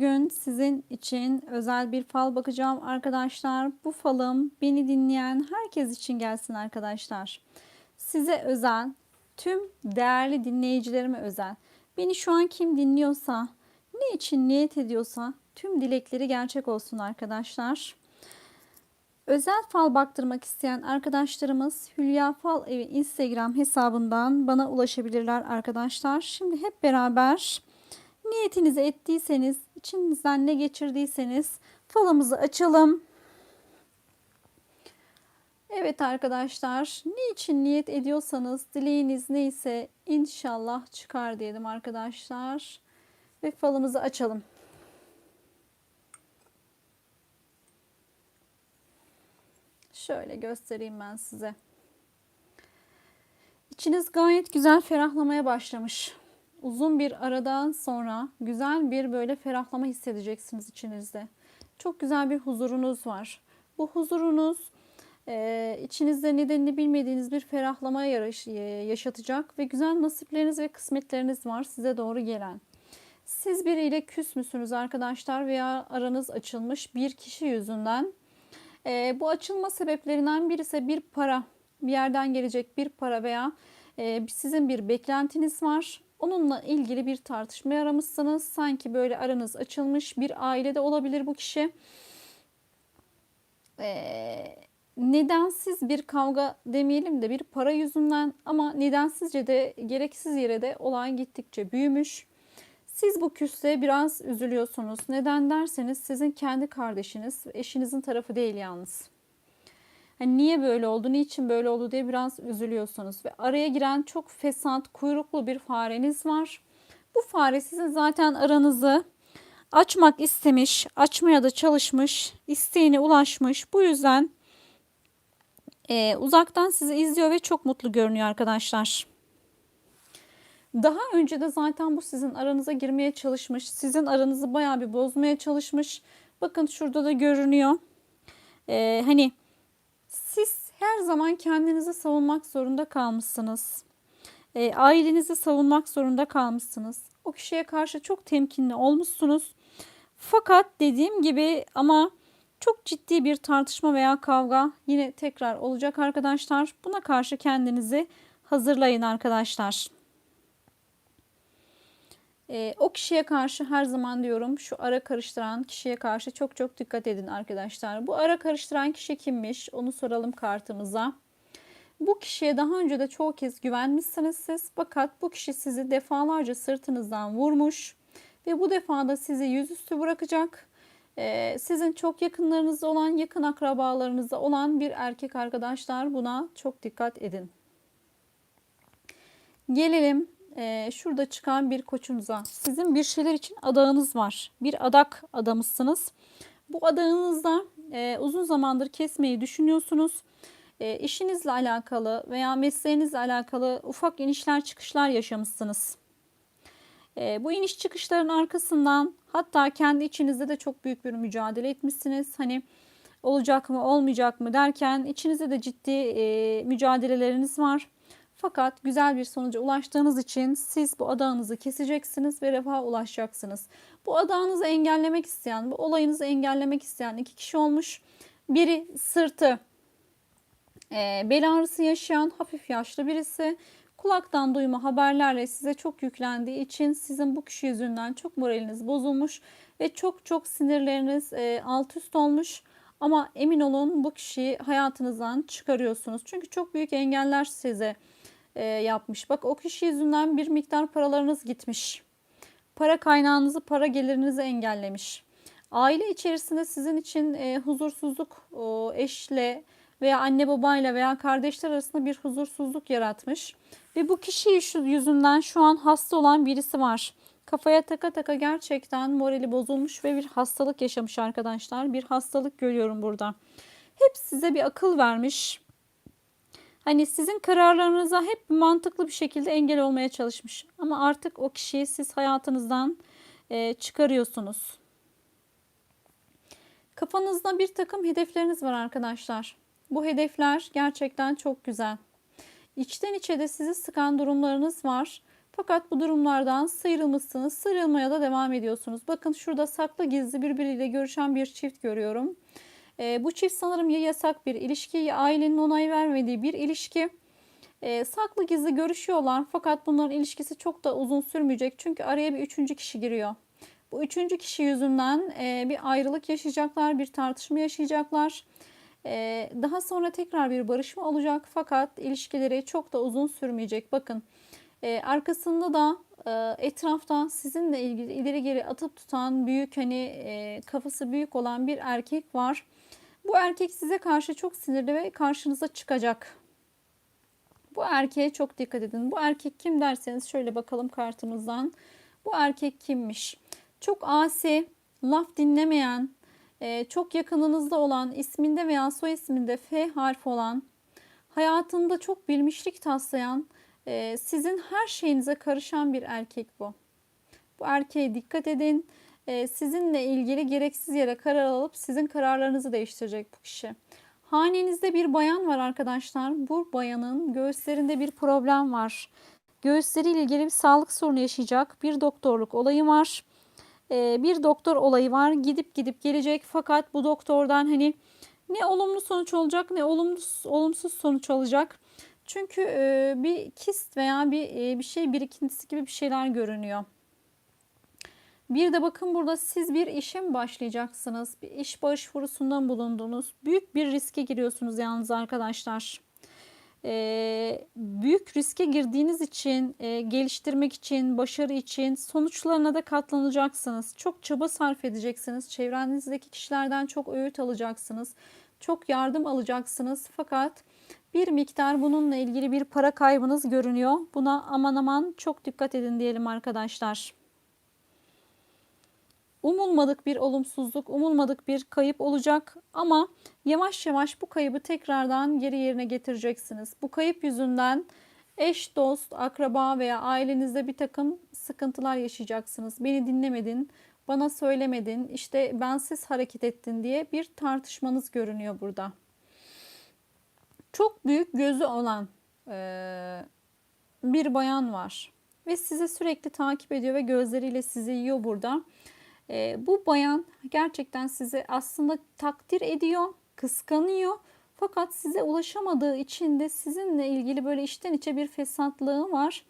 bugün sizin için özel bir fal bakacağım arkadaşlar. Bu falım beni dinleyen herkes için gelsin arkadaşlar. Size özel, tüm değerli dinleyicilerime özel. Beni şu an kim dinliyorsa, ne için niyet ediyorsa tüm dilekleri gerçek olsun arkadaşlar. Özel fal baktırmak isteyen arkadaşlarımız Hülya Fal Evi Instagram hesabından bana ulaşabilirler arkadaşlar. Şimdi hep beraber niyetinizi ettiyseniz, içinizden ne geçirdiyseniz falımızı açalım. Evet arkadaşlar, niçin niyet ediyorsanız dileğiniz neyse inşallah çıkar diyelim arkadaşlar. Ve falımızı açalım. Şöyle göstereyim ben size. İçiniz gayet güzel ferahlamaya başlamış. Uzun bir aradan sonra güzel bir böyle ferahlama hissedeceksiniz içinizde. Çok güzel bir huzurunuz var. Bu huzurunuz e, içinizde nedenini bilmediğiniz bir ferahlama e, yaşatacak ve güzel nasipleriniz ve kısmetleriniz var size doğru gelen. Siz biriyle küs müsünüz arkadaşlar veya aranız açılmış bir kişi yüzünden e, bu açılma sebeplerinden birisi bir para, bir yerden gelecek bir para veya e, sizin bir beklentiniz var. Onunla ilgili bir tartışma aramışsınız. Sanki böyle aranız açılmış bir ailede olabilir bu kişi. Ee, nedensiz bir kavga demeyelim de bir para yüzünden ama nedensizce de gereksiz yere de olay gittikçe büyümüş. Siz bu küste biraz üzülüyorsunuz. Neden derseniz sizin kendi kardeşiniz, eşinizin tarafı değil yalnız. Hani niye böyle oldu, niçin böyle oldu diye biraz üzülüyorsunuz. Ve araya giren çok fesat, kuyruklu bir fareniz var. Bu fare sizin zaten aranızı açmak istemiş, açmaya da çalışmış, isteğine ulaşmış. Bu yüzden e, uzaktan sizi izliyor ve çok mutlu görünüyor arkadaşlar. Daha önce de zaten bu sizin aranıza girmeye çalışmış. Sizin aranızı bayağı bir bozmaya çalışmış. Bakın şurada da görünüyor. Ee, hani siz her zaman kendinizi savunmak zorunda kalmışsınız. E, ailenizi savunmak zorunda kalmışsınız. O kişiye karşı çok temkinli olmuşsunuz. Fakat dediğim gibi ama çok ciddi bir tartışma veya kavga yine tekrar olacak arkadaşlar. Buna karşı kendinizi hazırlayın arkadaşlar. E, o kişiye karşı her zaman diyorum şu ara karıştıran kişiye karşı çok çok dikkat edin arkadaşlar. Bu ara karıştıran kişi kimmiş onu soralım kartımıza. Bu kişiye daha önce de çoğu kez güvenmişsiniz siz fakat bu kişi sizi defalarca sırtınızdan vurmuş ve bu defa da sizi yüzüstü bırakacak. Ee, sizin çok yakınlarınızda olan, yakın akrabalarınızda olan bir erkek arkadaşlar buna çok dikkat edin. Gelelim e, şurada çıkan bir koçunuza. Sizin bir şeyler için adağınız var. Bir adak adamısınız. Bu adağınızda e, uzun zamandır kesmeyi düşünüyorsunuz. E, işinizle alakalı veya mesleğinizle alakalı ufak inişler çıkışlar yaşamışsınız. E, bu iniş çıkışların arkasından hatta kendi içinizde de çok büyük bir mücadele etmişsiniz. Hani olacak mı olmayacak mı derken içinizde de ciddi e, mücadeleleriniz var. Fakat güzel bir sonuca ulaştığınız için siz bu adağınızı keseceksiniz ve refaha ulaşacaksınız. Bu adağınızı engellemek isteyen, bu olayınızı engellemek isteyen iki kişi olmuş. Biri sırtı e, bel ağrısı yaşayan hafif yaşlı birisi. Kulaktan duyma haberlerle size çok yüklendiği için sizin bu kişi yüzünden çok moraliniz bozulmuş ve çok çok sinirleriniz e, alt üst olmuş. Ama emin olun bu kişiyi hayatınızdan çıkarıyorsunuz. Çünkü çok büyük engeller size e, yapmış. Bak o kişi yüzünden bir miktar paralarınız gitmiş. Para kaynağınızı, para gelirinizi engellemiş. Aile içerisinde sizin için e, huzursuzluk o, eşle veya anne babayla veya kardeşler arasında bir huzursuzluk yaratmış. Ve bu kişi yüzünden şu an hasta olan birisi var. Kafaya taka taka gerçekten morali bozulmuş ve bir hastalık yaşamış arkadaşlar. Bir hastalık görüyorum burada. Hep size bir akıl vermiş. Hani sizin kararlarınıza hep mantıklı bir şekilde engel olmaya çalışmış. Ama artık o kişiyi siz hayatınızdan e, çıkarıyorsunuz. Kafanızda bir takım hedefleriniz var arkadaşlar. Bu hedefler gerçekten çok güzel. İçten içe de sizi sıkan durumlarınız var. Fakat bu durumlardan sıyrılmışsınız. Sıyrılmaya da devam ediyorsunuz. Bakın şurada saklı gizli birbiriyle görüşen bir çift görüyorum. E, bu çift sanırım ya yasak bir ilişki ya ailenin onay vermediği bir ilişki. E, saklı gizli görüşüyorlar fakat bunların ilişkisi çok da uzun sürmeyecek. Çünkü araya bir üçüncü kişi giriyor. Bu üçüncü kişi yüzünden e, bir ayrılık yaşayacaklar, bir tartışma yaşayacaklar. E, daha sonra tekrar bir barışma olacak fakat ilişkileri çok da uzun sürmeyecek. Bakın e, arkasında da e, etrafta sizinle ilgili ileri geri atıp tutan büyük hani e, kafası büyük olan bir erkek var. Bu erkek size karşı çok sinirli ve karşınıza çıkacak. Bu erkeğe çok dikkat edin. Bu erkek kim derseniz şöyle bakalım kartımızdan. Bu erkek kimmiş? Çok asi, laf dinlemeyen, e, çok yakınınızda olan, isminde veya soy isminde F harfi olan, hayatında çok bilmişlik taslayan, e, sizin her şeyinize karışan bir erkek bu. Bu erkeğe dikkat edin. E, sizinle ilgili gereksiz yere karar alıp sizin kararlarınızı değiştirecek bu kişi. Hanenizde bir bayan var arkadaşlar. Bu bayanın göğüslerinde bir problem var. Göğüsleriyle ilgili bir sağlık sorunu yaşayacak. Bir doktorluk olayı var. Ee, bir doktor olayı var. Gidip gidip gelecek fakat bu doktordan hani ne olumlu sonuç olacak ne olumsuz, olumsuz sonuç olacak. Çünkü e, bir kist veya bir e, bir şey birikintisi gibi bir şeyler görünüyor. Bir de bakın burada siz bir işe mi başlayacaksınız? Bir iş başvurusundan bulundunuz. Büyük bir riske giriyorsunuz yalnız arkadaşlar. Ee, büyük riske girdiğiniz için, e, geliştirmek için, başarı için sonuçlarına da katlanacaksınız. Çok çaba sarf edeceksiniz. Çevrenizdeki kişilerden çok öğüt alacaksınız. Çok yardım alacaksınız. Fakat bir miktar bununla ilgili bir para kaybınız görünüyor. Buna aman aman çok dikkat edin diyelim arkadaşlar. Umulmadık bir olumsuzluk, umulmadık bir kayıp olacak ama yavaş yavaş bu kaybı tekrardan geri yerine getireceksiniz. Bu kayıp yüzünden eş, dost, akraba veya ailenizde bir takım sıkıntılar yaşayacaksınız. Beni dinlemedin, bana söylemedin, işte bensiz hareket ettin diye bir tartışmanız görünüyor burada. Çok büyük gözü olan e, bir bayan var ve sizi sürekli takip ediyor ve gözleriyle sizi yiyor burada. E, bu bayan gerçekten sizi aslında takdir ediyor, kıskanıyor. Fakat size ulaşamadığı için de sizinle ilgili böyle içten içe bir fesatlığı var.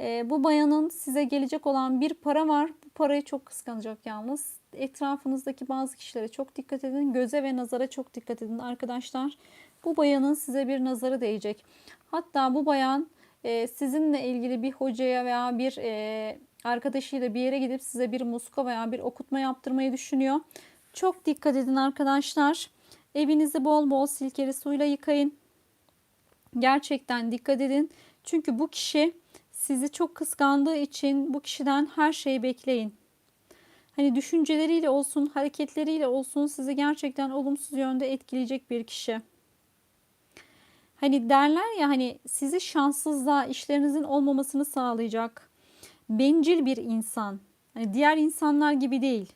E, bu bayanın size gelecek olan bir para var. Bu parayı çok kıskanacak yalnız. Etrafınızdaki bazı kişilere çok dikkat edin. Göze ve nazara çok dikkat edin arkadaşlar. Bu bayanın size bir nazarı değecek. Hatta bu bayan e, sizinle ilgili bir hocaya veya bir e, arkadaşıyla bir yere gidip size bir muska veya bir okutma yaptırmayı düşünüyor. Çok dikkat edin arkadaşlar. Evinizi bol bol silkeli suyla yıkayın. Gerçekten dikkat edin. Çünkü bu kişi sizi çok kıskandığı için bu kişiden her şeyi bekleyin. Hani düşünceleriyle olsun, hareketleriyle olsun sizi gerçekten olumsuz yönde etkileyecek bir kişi. Hani derler ya hani sizi şanssızlığa, işlerinizin olmamasını sağlayacak bencil bir insan. Hani diğer insanlar gibi değil.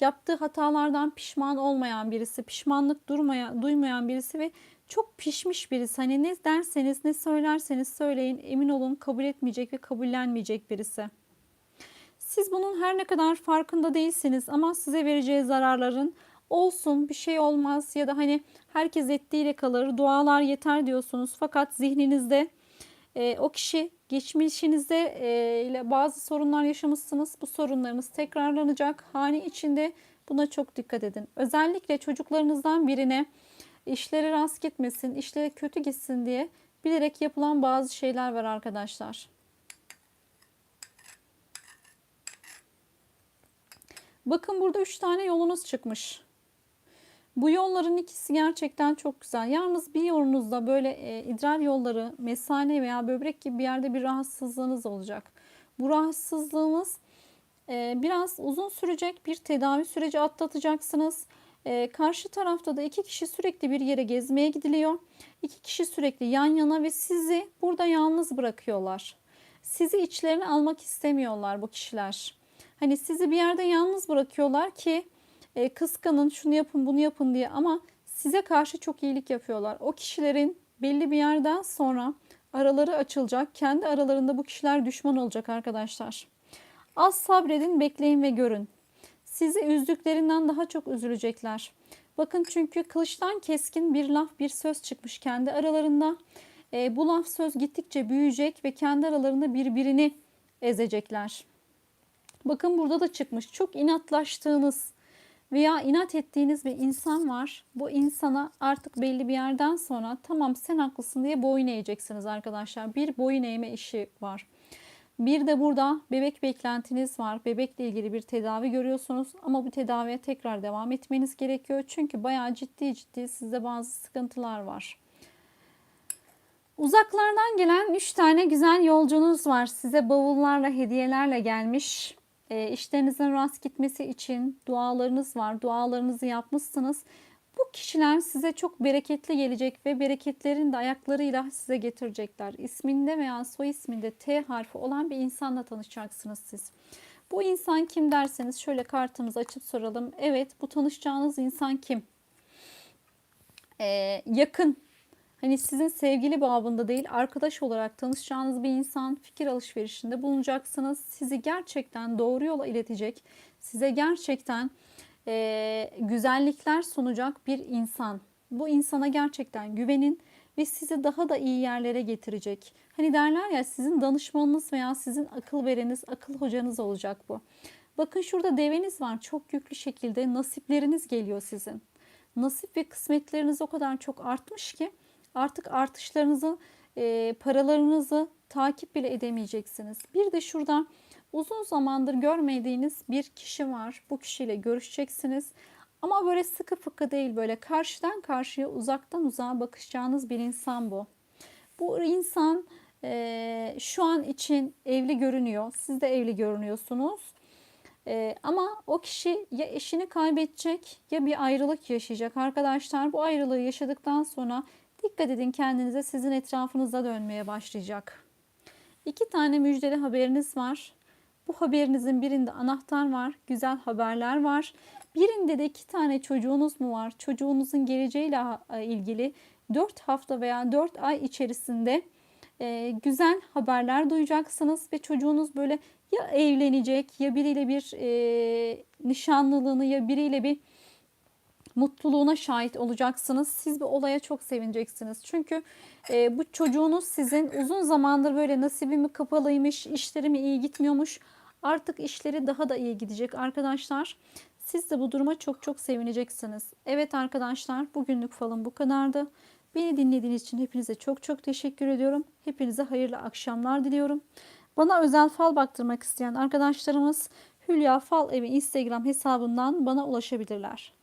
Yaptığı hatalardan pişman olmayan birisi, pişmanlık durmaya, duymayan birisi ve çok pişmiş birisi. Hani ne derseniz, ne söylerseniz söyleyin emin olun kabul etmeyecek ve kabullenmeyecek birisi. Siz bunun her ne kadar farkında değilsiniz ama size vereceği zararların olsun bir şey olmaz ya da hani herkes ettiğiyle kalır dualar yeter diyorsunuz fakat zihninizde e, o kişi geçmişinizde e, ile bazı sorunlar yaşamışsınız. Bu sorunlarınız tekrarlanacak. Hane içinde buna çok dikkat edin. Özellikle çocuklarınızdan birine işleri rast gitmesin, işleri kötü gitsin diye bilerek yapılan bazı şeyler var arkadaşlar. Bakın burada 3 tane yolunuz çıkmış. Bu yolların ikisi gerçekten çok güzel. Yalnız bir yolunuzda böyle e, idrar yolları, mesane veya böbrek gibi bir yerde bir rahatsızlığınız olacak. Bu rahatsızlığınız e, biraz uzun sürecek bir tedavi süreci atlatacaksınız. E, karşı tarafta da iki kişi sürekli bir yere gezmeye gidiliyor. İki kişi sürekli yan yana ve sizi burada yalnız bırakıyorlar. Sizi içlerine almak istemiyorlar bu kişiler. Hani sizi bir yerde yalnız bırakıyorlar ki e, kıskanın, şunu yapın, bunu yapın diye ama size karşı çok iyilik yapıyorlar. O kişilerin belli bir yerden sonra Araları açılacak. Kendi aralarında bu kişiler düşman olacak arkadaşlar. Az sabredin, bekleyin ve görün. Sizi üzdüklerinden daha çok üzülecekler. Bakın çünkü kılıçtan keskin bir laf, bir söz çıkmış kendi aralarında. E, bu laf söz gittikçe büyüyecek ve kendi aralarında birbirini ezecekler. Bakın burada da çıkmış. Çok inatlaştığınız veya inat ettiğiniz bir insan var. Bu insana artık belli bir yerden sonra tamam sen haklısın diye boyun eğeceksiniz arkadaşlar. Bir boyun eğme işi var. Bir de burada bebek beklentiniz var. Bebekle ilgili bir tedavi görüyorsunuz ama bu tedaviye tekrar devam etmeniz gerekiyor. Çünkü bayağı ciddi ciddi sizde bazı sıkıntılar var. Uzaklardan gelen 3 tane güzel yolcunuz var. Size bavullarla, hediyelerle gelmiş. E, işlerinizin rast gitmesi için dualarınız var. Dualarınızı yapmışsınız. Bu kişiler size çok bereketli gelecek ve bereketlerin de ayaklarıyla size getirecekler. İsminde veya soy isminde T harfi olan bir insanla tanışacaksınız siz. Bu insan kim derseniz şöyle kartımızı açıp soralım. Evet bu tanışacağınız insan kim? Ee, yakın Hani sizin sevgili babında değil arkadaş olarak tanışacağınız bir insan fikir alışverişinde bulunacaksınız. Sizi gerçekten doğru yola iletecek, size gerçekten e, güzellikler sunacak bir insan. Bu insana gerçekten güvenin ve sizi daha da iyi yerlere getirecek. Hani derler ya sizin danışmanınız veya sizin akıl vereniz, akıl hocanız olacak bu. Bakın şurada deveniz var. Çok yüklü şekilde nasipleriniz geliyor sizin. Nasip ve kısmetleriniz o kadar çok artmış ki artık artışlarınızı, e, paralarınızı takip bile edemeyeceksiniz. Bir de şurada uzun zamandır görmediğiniz bir kişi var. Bu kişiyle görüşeceksiniz. Ama böyle sıkı fıkı değil böyle karşıdan karşıya uzaktan uzağa bakışacağınız bir insan bu. Bu insan e, şu an için evli görünüyor. Siz de evli görünüyorsunuz. E, ama o kişi ya eşini kaybedecek ya bir ayrılık yaşayacak arkadaşlar. Bu ayrılığı yaşadıktan sonra dikkat edin kendinize sizin etrafınızda dönmeye başlayacak. İki tane müjdeli haberiniz var. Bu haberinizin birinde anahtar var, güzel haberler var. Birinde de iki tane çocuğunuz mu var? Çocuğunuzun geleceğiyle ilgili 4 hafta veya 4 ay içerisinde e, güzel haberler duyacaksınız ve çocuğunuz böyle ya evlenecek ya biriyle bir e, nişanlılığını ya biriyle bir mutluluğuna şahit olacaksınız. Siz bu olaya çok sevineceksiniz. Çünkü e, bu çocuğunuz sizin uzun zamandır böyle nasibimi kapalıymış, işleri mi iyi gitmiyormuş. Artık işleri daha da iyi gidecek arkadaşlar. Siz de bu duruma çok çok sevineceksiniz. Evet arkadaşlar bugünlük falım bu kadardı. Beni dinlediğiniz için hepinize çok çok teşekkür ediyorum. Hepinize hayırlı akşamlar diliyorum. Bana özel fal baktırmak isteyen arkadaşlarımız Hülya Fal Evi Instagram hesabından bana ulaşabilirler.